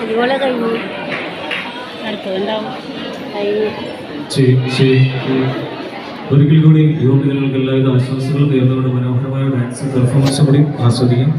ഇതുപോലെ കഴിഞ്ഞു ഒരിക്കൽ കൂടി യുവ എല്ലാവിധ ആശ്വാസങ്ങളും നേർന്നുകൊണ്ട് മനോഹരമായ ഡാൻസ് പെർഫോമൻസ് കൂടി ആസ്വദിക്കാം.